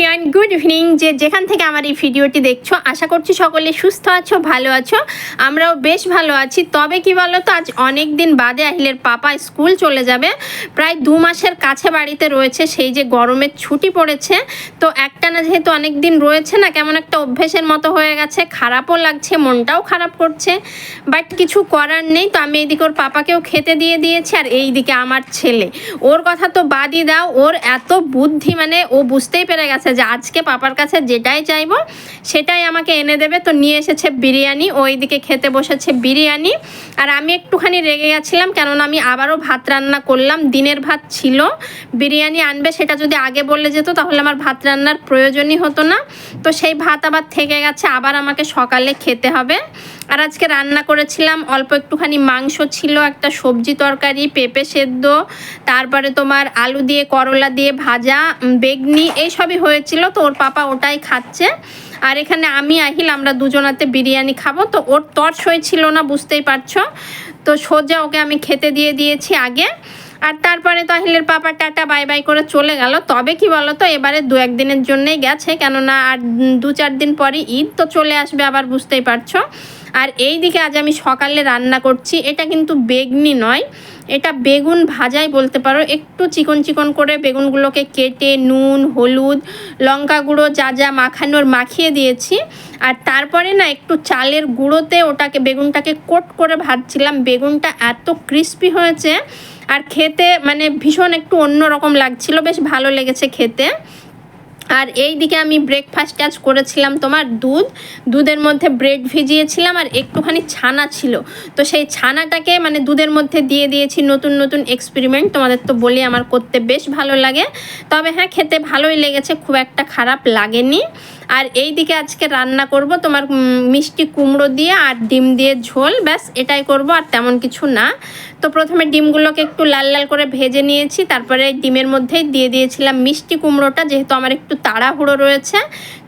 Everyone good evening যে যেখান থেকে আমার এই ভিডিওটি দেখছ, আশা করছি সকলে সুস্থ আছো, ভালো আছো, আমরাও বেশ ভালো আছি। তবে কি বলো তো আজ অনেক দিন বাদে আহিলের পাপা স্কুল চলে যাবে। প্রায় দু মাসের কাছে বাড়িতে রয়েছে, সেই যে গরমের ছুটি পড়েছে। তো একটা না যেহেতু অনেক দিন রয়েছে না, কেমন একটা অভ্যেসের মতো হয়ে গেছে, খারাপও লাগছে, মনটাও খারাপ করছে বাট কিছু করার নেই। তো আমি এইদিকে ওর পাপাকেও খেতে দিয়ে দিয়েছি, আর এইদিকে আমার ছেলে। ওর কথা তো বাদই দাও, ওর এত বুদ্ধি মানে ও বুঝতেই পেরে গেছে যে আজকে পাপার কাছে যেটাই চাইব, সেটাই আমাকে এনে দেবে। তো নিয়ে এসেছে বিরিয়ানি ওইদিকে খেতে বসেছে বিরিয়ানি। আর আমি একটুখানি রেগে গেছিলাম, কেননা আমি আবারও ভাত রান্না করলাম, দিনের ভাত ছিল। বিরিয়ানি আনবে, সেটা যদি আগে বললে যেত, তাহলে আমার ভাত রান্নার প্রয়োজনই হতো না। তো সেই ভাত আবার থেকে গেছে, আবার আমাকে সকালে খেতে হবে। আর আজকে রান্না করেছিলাম, অল্প একটুখানি মাংস ছিল, একটা সবজি তরকারি, পেঁপে সেদ্ধ, তারপরে তোমার আলু দিয়ে, করলা দিয়ে ভাজা বেগনি এইসবই হয়েছিল। তো ওর পাপা ওটাই খাচ্ছে। আর এখানে আমি, আহিল, আমরা দুজনাতে বিরিয়ানি খাব। তো ওর তর ছিল না, বুঝতেই পারছ। তো সোজা ওকে আমি খেতে দিয়ে দিয়েছি আগে। আর তারপরে তো আহিলের পাপা টাটা, বাই বাই করে চলে গেল। তবে কি বলো তো এবারে দু একদিনের জন্যই গেছে, কেননা আর দু চার দিন পরে ঈদ, তো চলে আসবে আবার বুঝতেই পারছ। আর এই দিকে আজ আমি সকালে রান্না করছি, এটা কিন্তু বেগনি নয়, এটা বেগুন ভাজাই বলতে পারো। একটু চিকন চিকন করে বেগুনগুলোকে কেটে, নুন, হলুদ, লঙ্কা গুঁড়ো, যা যা মাখানোর মাখিয়ে দিয়েছি। আর তারপরে না একটু চালের গুঁড়োতে ওটাকে, বেগুনটাকে কোট করে ভাজছিলাম। বেগুনটা এত ক্রিস্পি হয়েছে আর খেতে মানে ভীষণ একটু অন্যরকম লাগছিল, বেশ ভালো লেগেছে খেতে। আর এই দিকে আমি ব্রেকফাস্ট আজ করেছিলাম তোমার দুধ। দুধের মধ্যে ব্রেড ভিজিয়েছিলাম আর একটুখানি ছানা ছিল। তো সেই ছানাটাকে মানে দুধের মধ্যে দিয়ে দিয়েছি নতুন নতুন এক্সপেরিমেন্ট তোমাদের তো বলি আমার করতে বেশ ভালো লাগে। তবে হ্যাঁ খেতে ভালোই লেগেছে, খুব একটা খারাপ লাগেনি। আর এই দিকে আজকে রান্না করব তোমার মিষ্টি কুমড়ো দিয়ে আর ডিম দিয়ে ঝোল, ব্যাস, এটাই করব আর তেমন কিছু না। তো প্রথমে ডিমগুলোকে একটু লাল লাল করে ভেজে নিয়েছি, তারপরে ডিমের মধ্যেই দিয়ে দিয়েছিলাম মিষ্টি কুমড়োটা, যেহেতু আমার একটু তাড়াহুড়ো রয়েছে।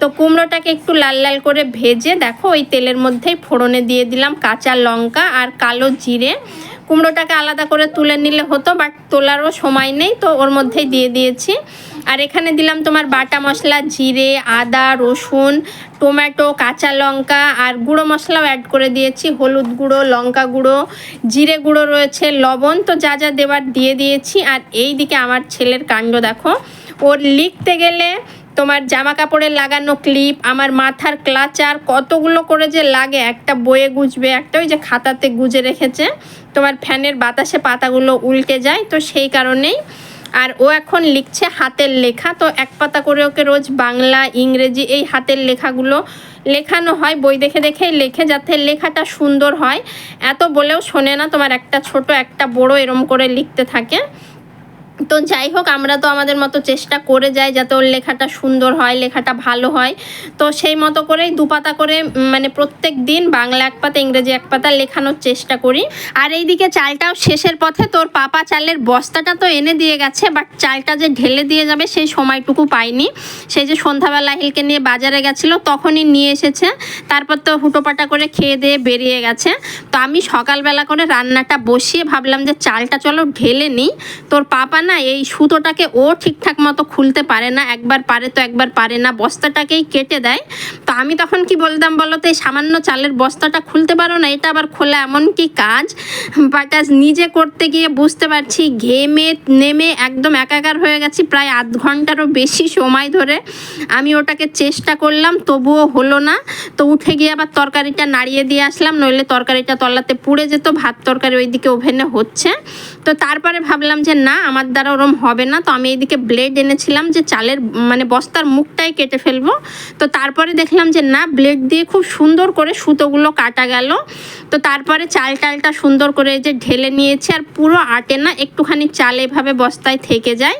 তো কুমড়োটাকে একটু লাল লাল করে ভেজে, দেখো ওই তেলের মধ্যেই ফোড়নে দিয়ে দিলাম কাঁচা লঙ্কা আর কালো জিরে। কুমড়োটাকে আলাদা করে তুলে নিলে হতো বাট তোলারও সময় নেই, তো ওর মধ্যেই দিয়ে দিয়েছি। আর এখানে দিলাম তোমার বাটা মশলা, জিরে, আদা, রসুন, টমেটো, কাঁচা লঙ্কা, আর গুঁড়ো মশলাও অ্যাড করে দিয়েছি, হলুদ গুঁড়ো, লঙ্কা গুঁড়ো, জিরে গুঁড়ো রয়েছে, লবণ, তো যা যা দেওয়ার দিয়ে দিয়েছি। আর এই দিকে আমার ছেলের কাণ্ড দেখো, ওর লিখতে গেলে তোমার জামা কাপড়ে লাগানো ক্লিপ আমার মাথার ক্লাচার কতগুলো করে যে লাগে, একটা বয়ে গুজবে, একটা ওই যে খাতাতে গুজে রেখেছে। তোমার ফ্যানের বাতাসে পাতাগুলো উল্টে যায়, তো সেই কারণেই। আর ও এখন লিখছে হাতের লেখা, তো এক পাতা করে ওকে রোজ বাংলা, ইংরেজি এই হাতের লেখাগুলো লেখানো হয়। বই দেখে দেখে লেখে যাতে লেখাটা সুন্দর হয়। এত বলেও শোনে না, তোমার একটা ছোট, একটা বড় এরম করে লিখতে থাকে। তো যাই হোক, আমরা তো আমাদের মতো চেষ্টা করে যাই যাতে ওর লেখাটা সুন্দর হয়, লেখাটা ভালো হয়। তো সেই মতো করেই দুপাতা করে মানে প্রত্যেক দিন বাংলা এক পাতা, ইংরেজি এক পাতা লেখানোর চেষ্টা করি। আর এইদিকে চালটাও শেষের পথে, তোর পাপা চালের বস্তাটা তো এনে দিয়ে গেছে বাট চালটা যে ঢেলে দিয়ে যাবে সেই সময়টুকু পাইনি। সেই যে সন্ধ্যাবেলা হিলকে নিয়ে বাজারে গেছিল, তখনই নিয়ে এসেছে। তারপর তো হুটোপাটা করে খেয়ে দিয়ে বেরিয়ে গেছে। তো আমি সকালবেলা করে রান্নাটা বসিয়ে ভাবলাম যে চালটা চলো ঢেলে নিই। তোর পাপা না, এই সুতোটাকে ও ঠিকঠাক মতো খুলতে পারে না, একবার পারে তো একবার পারে না, বস্তাটাকেই কেটে দেয়। তো আমি তখন কি বলতাম বলো তো, এই সামান্য চালের বস্তাটা খুলতে পারো না, এটা আবার খোলা এমন কি কাজ? বাট আজ নিজে করতে গিয়ে বুঝতে পারছি, ঘেমে নেমে একদম একাকার হয়ে গেছি প্রায় আধ ঘন্টারও বেশি সময় ধরে। আমি ওটাকে চেষ্টা করলাম, তবুও হলো না। তো উঠে গিয়ে আবার তরকারিটা নাড়িয়ে দিয়ে আসলাম, নইলে তরকারিটা তলাতে পুড়ে যেত, ভাত তরকারি ওইদিকে ওভেনে হচ্ছে। তো তারপরে ভাবলাম যে না, আমার দ্বারা ওরম হবে না। তো আমি এইদিকে ব্লেড এনেছিলাম যে চালের মানে বস্তার মুখটাই কেটে ফেলব। তো তারপরে দেখলাম যে না ব্লেড দিয়ে খুব সুন্দর করে সুতোগুলো কাটা গেল। তো তারপরে চাল টালটা সুন্দর করে যে ঢেলে নিয়েছি আর পুরো আটে না, একটুখানি চাল এভাবে বস্তায় থেকে যায়।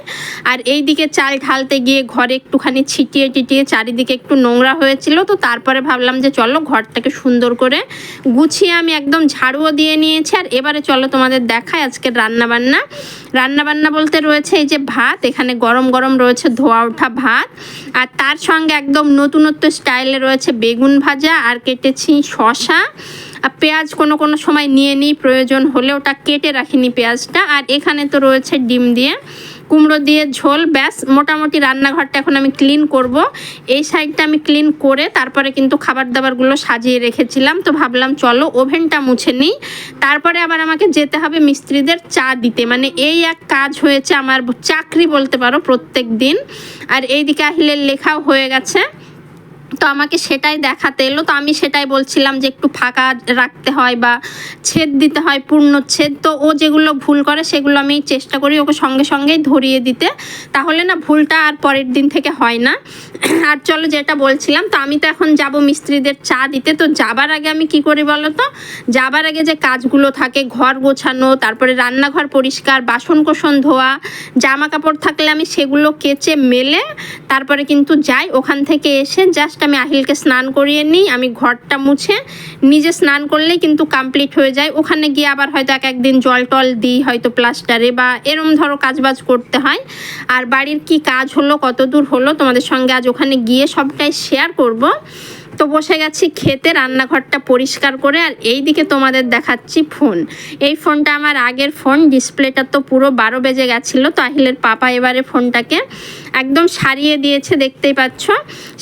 আর এই দিকে চাল ঢালতে গিয়ে ঘরে একটুখানি ছিটিয়ে টিটিয়ে চারিদিকে একটু নোংরা হয়েছিল। তো তারপরে ভাবলাম যে চলো ঘরটাকে সুন্দর করে গুছিয়ে আমি একদম ঝাড়ুও দিয়ে নিয়েছি। আর এবারে চলো তোমাদের দেখায় আজকে রান্না বান্না রান্না বান্না বলতে রয়েছে এই যে ভাত, এখানে গরম গরম রয়েছে ধোয়া ওঠা ভাত, আর তার সঙ্গে একদম নতুনত্ব স্টাইলে রয়েছে বেগুন ভাজা আর কেটেছি শশা আর পেঁয়াজ কোনো কোনো সময় নিয়ে নিই, প্রয়োজন হলে ওটা কেটে রাখিনি পেঁয়াজটা, আর এখানে তো রয়েছে ডিম দিয়ে। কুমড়ো দিয়ে ঝোল, ব্যাস। মোটামুটি রান্নাঘরটা এখন আমি ক্লিন করব। এই সাইডটা আমি ক্লিন করে তারপরে কিন্তু খাবার দাবারগুলো সাজিয়ে রেখেছিলাম। তো ভাবলাম, চলো ওভেনটা মুছে নিই। তারপরে আবার আমাকে যেতে হবে মিস্ত্রিদের চা দিতে। মানে এই এক কাজ হয়েছে আমার চাকরি বলতে পারো প্রত্যেক দিন আর এইদিকে আহিলের লেখাও হয়ে গেছে। তো আমাকে সেটাই দেখাতে এলো। তো আমি সেটাই বলছিলাম যে একটু ফাঁকা রাখতে হয় বা ছেদ দিতে হয়, পূর্ণ ছেদ। তো ও যেগুলো ভুল করে সেগুলো আমি চেষ্টা করি ওকে সঙ্গে সঙ্গেই ধরিয়ে দিতে। তাহলে না ভুলটা আর পরের দিন থেকে হয় না। আর চলো যেটা বলছিলাম, তো আমি তো এখন যাব মিস্ত্রিদের চা দিতে। তো যাবার আগে আমি কি করি বলো তো? যাবার আগে যে কাজগুলো থাকে, ঘর গোছানো, তারপরে রান্নাঘর পরিষ্কার বাসন কোসন ধোয়া জামা কাপড় থাকলে আমি সেগুলো কেচে মেলে, তারপরে কিন্তু যাই। ওখান থেকে এসে জাস্ট আমি আহিলকে স্নান করিয়ে নিই, আমি ঘরটা মুছে নিজে স্নান করলেই কিন্তু কমপ্লিট হয়ে যায়। ওখানে গিয়ে আবার হয়তো এক একদিন জল টল দিই, হয়তো প্লাস্টারে বা এরম ধরো কাজবাজ করতে হয়। আর বাড়ির কি কাজ হলো, কত দূর হলো, তোমাদের সঙ্গে আজ ওখানে গিয়ে সবটাই শেয়ার করব। তো বসে গেছি খেতে, রান্নাঘরটা পরিষ্কার করে, আর এই দিকে তোমাদের দেখাচ্ছি ফোন। এই ফোনটা আমার আগের ফোন, ডিসপ্লেটা তো পুরো বারো বেজে গেছিল আহিলের পাপা এবারে ফোনটাকে একদম সারিয়ে দিয়েছে, দেখতেই পাচ্ছ।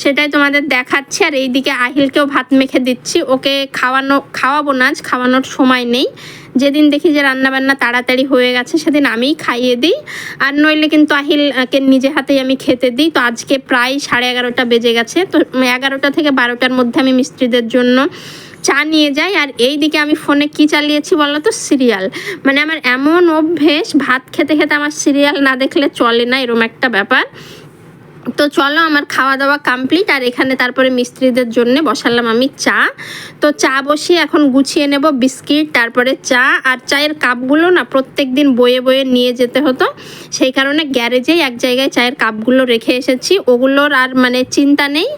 সেটাই তোমাদের দেখাচ্ছি, আর এই দিকে আহিলকেও ভাত মেখে দিচ্ছি। ওকে খাওয়ানো, খাওয়াবো না আজ, খাওয়ানোর সময় নেই। যেদিন দেখি যে রান্নাবান্না তাড়াতাড়ি হয়ে গেছে, সেদিন আমিই খাইয়ে দিই। আর নইলে কিন্তু আহিলকে নিজে হাতেই আমি খেতে দিই। তো আজকে প্রায় সাড়ে এগারোটা বেজে গেছে। তো এগারোটা থেকে বারোটার মধ্যে আমি মিস্ত্রিদের জন্য চা নিয়ে যাই। আর এই দিকে আমি ফোনে কি চালিয়েছি বলো তো? সিরিয়াল। মানে আমার এমন অভ্যেস, ভাত খেতে খেতে আমার সিরিয়াল না দেখলে চলে না, এরম একটা ব্যাপার। তো চলো আমার খাওয়া দাওয়া কমপ্লিট আর এখানে তারপরে মিস্ত্রিদের জন্য বসালাম আমি চা। তো চা বসিয়ে এখন গুছিয়ে নেব বিস্কিট, তারপরে চা, আর চায়ের কাপগুলো না প্রত্যেক দিন বয়ে বয়ে নিয়ে যেতে হতো। সেই কারণে গ্যারেজেই এক জায়গায় চায়ের কাপগুলো রেখে এসেছি। ওগুলোর আর মানে চিন্তা নেই।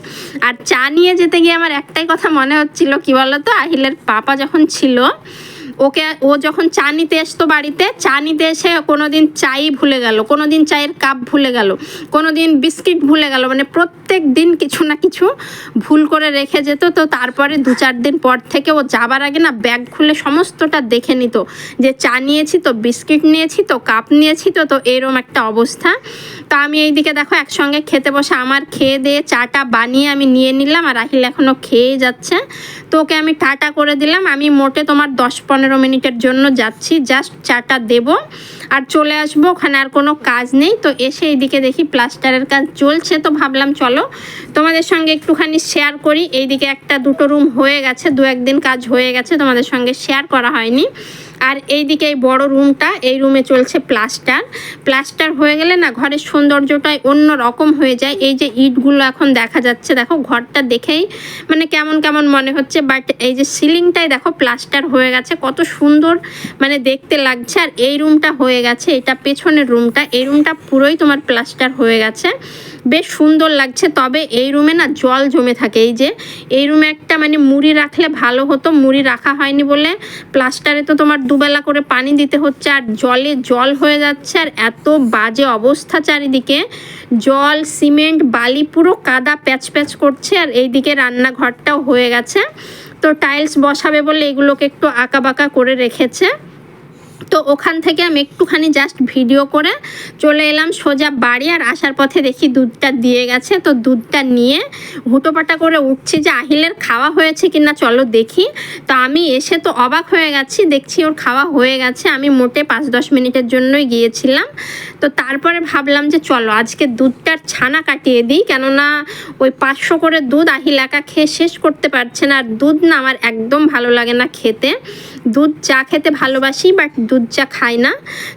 আর চা নিয়ে যেতে গিয়ে আমার একটাই কথা মনে হচ্ছিল, কি বলতো? আহিলের পাপা যখন ছিল ওকে, ও যখন চা নিতে আসতো বাড়িতে, চা নিতে এসে কোনো দিন চাই ভুলে গেল কোনো দিন চায়ের কাপ ভুলে গেল কোনো দিন বিস্কিট ভুলে গেল মানে প্রত্যেক দিন কিছু না কিছু ভুল করে রেখে যেত। তো তারপরে দু চার দিন পর থেকে ও যাবার আগে না ব্যাগ খুলে সমস্তটা দেখে নিত যে চা নিয়েছি তো, বিস্কিট নিয়েছি তো, কাপ নিয়েছি তো তো এরম একটা অবস্থা। তো আমি এইদিকে দেখো একসঙ্গে খেতে বসে আমার খেয়ে দিয়ে চাটা বানিয়ে আমি নিয়ে নিলাম আর রাহিল এখনও খেয়ে যাচ্ছে। তো ওকে আমি টাটা করে দিলাম। আমি মোটে তোমার দশ পনেরো মিনিটের জন্য যাচ্ছি। জাস্ট চাটা দেব। আর চলে আসব, ওখানে আর কোনো কাজ নেই। তো এসে এইদিকে দেখি প্লাস্টারের কাজ চলছে, তো ভাবলাম চলো তোমাদের সঙ্গে একটুখানি শেয়ার করি। এইদিকে একটা দুটো রুম হয়ে গেছে, দু একদিন কাজ হয়ে গেছে, তোমাদের সঙ্গে শেয়ার করা হয়নি। আর এইদিকে এই বড় রুমটা এই রুমে চলছে প্লাস্টার প্লাস্টার হয়ে গেলে না ঘরের সৌন্দর্যটাই অন্য রকম হয়ে যায়। এই যে ইটগুলো এখন দেখা যাচ্ছে, দেখো ঘরটা দেখেই মানে কেমন কেমন মনে হচ্ছে বাট এই যে সিলিংটাই দেখো প্লাস্টার হয়ে গেছে, কত সুন্দর মানে দেখতে লাগছে। আর এই রুমটা হয়ে গেছে, এটা পেছনের রুমটা। এই রুমটা পুরোই তোমার প্লাস্টার হয়ে গেছে। বেশ সুন্দর লাগছে, তবে এই রুমে না জল জমে থাকে। এই যে, এই রুমে একটা মানে মুড়ি রাখলে ভালো হতো, মুড়ি রাখা হয়নি বলে প্লাস্টারে তো তোমার দুবেলা করে পানি দিতে হচ্ছে, আর জলে জল হয়ে যাচ্ছে, আর এত বাজে অবস্থা চারিদিকে। জল, সিমেন্ট, বালি পুরো কাদা প্যাচ প্যাচ করছে, আর এইদিকে রান্নাঘরটাও হয়ে গেছে। তো টাইলস বসাবে বলে এগুলোকে একটু আঁকা বাঁকা করে রেখেছে। তো ওখান থেকে আমি একটুখানি জাস্ট ভিডিও করে চলে এলাম সোজা বাড়ি আর আসার পথে দেখি দুধটা দিয়ে গেছে। তো দুধটা নিয়ে হুটোপাটা করে উঠছি যে আহিলের খাওয়া হয়েছে কিনা চলো দেখি। তো আমি এসে তো অবাক হয়ে গেছি, দেখছি ওর খাওয়া হয়ে গেছে। আমি মোটে পাঁচ দশ মিনিটের জন্যই গিয়েছিলাম। তো তারপরে ভাবলাম যে চলো আজকে দুধটার ছানা কাটিয়ে দিই, কেননা ওই পাঁচশো করে দুধ আহিল একা খেয়ে শেষ করতে পারছে না। আর দুধ না আমার একদম ভালো লাগে না খেতে। দুধ চা খেতে ভালোবাসি বাট দুধ চা খাই না।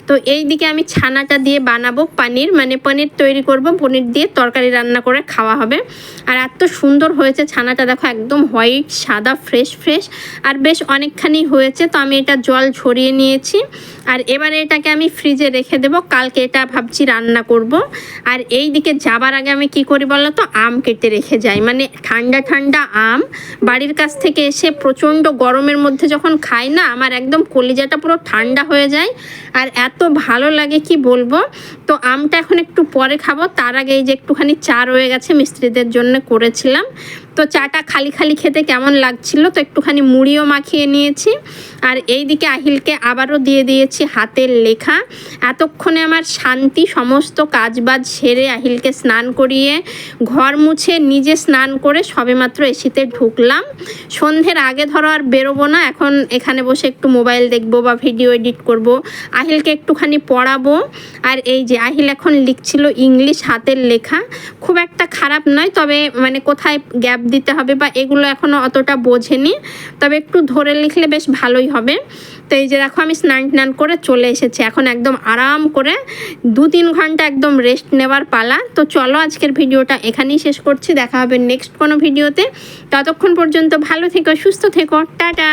তো এই দিকে আমি ছানাটা দিয়ে বানাবো পানির। মানে পনির তৈরি করব। পনির দিয়ে তরকারি রান্না করে খাওয়া হবে। আর এত সুন্দর হয়েছে ছানাটা। দেখো, একদম হোয়াইট সাদা ফ্রেশ ফ্রেশ আর বেশ অনেকখানি হয়েছে। তো আমি এটা জল ঝরিয়ে নিয়েছি। আর এবারে এটাকে আমি ফ্রিজে রেখে দেবো। কালকে এটা ভাবছি রান্না করব। আর এই দিকে যাবার আগে আমি কি করি বলো তো? আম কেটে রেখে যাই। মানে ঠান্ডা ঠান্ডা আম। বাড়ির কাছ থেকে এসে প্রচণ্ড গরমের মধ্যে যখন খাই না, আমার একদম কলিজাটা পুরো ঠান্ডা হয়ে যায় আর এত ভালো লাগে কি বলব? তো আমটা এখন একটু পরে খাব। তার আগে এই যে একটুখানি চা রয়ে গেছে মিস্ত্রিদের জন্য করেছিলাম। তো চাটা খালি খালি খেতে কেমন লাগছিল? তো একটুখানি মুড়িও মাখিয়ে নিয়েছি। আর এই দিকে আহিলকে আবারও দিয়ে দিয়েছি হাতের লেখা। এতক্ষণে আমার শান্তি, সমস্ত কাজবাজ সেরে আহিলকে স্নান করিয়ে ঘর মুছে নিজে স্নান করে সবেমাত্র এসিতে ঢুকলাম। সন্ধ্যের আগে ধরো আর বেরোবো না, এখন এখানে বসে একটু মোবাইল দেখব বা ভিডিও এডিট করব। আহিলকে একটুখানি পড়াবো। আর এই যে আহিল এখন লিখছিল ইংলিশ হাতের লেখা। খুব একটা খারাপ নয়, তবে মানে কোথায় গ্যাপ দিতে হবে বা এগুলো এখনও অতটা বোঝেনি। তবে একটু ধরে লিখলে বেশ ভালোই হবে। তো এই যে দেখো, আমি স্নান টান করে চলে এসেছি। এখন একদম আরাম করে দু তিন ঘণ্টা একদম রেস্ট নেওয়ার পালা। তো চলো আজকের ভিডিওটা এখানেই শেষ করছি। দেখা হবে নেক্সট কোনো ভিডিওতে। ততক্ষণ পর্যন্ত ভালো থেকো, সুস্থ থেকো। টাটা!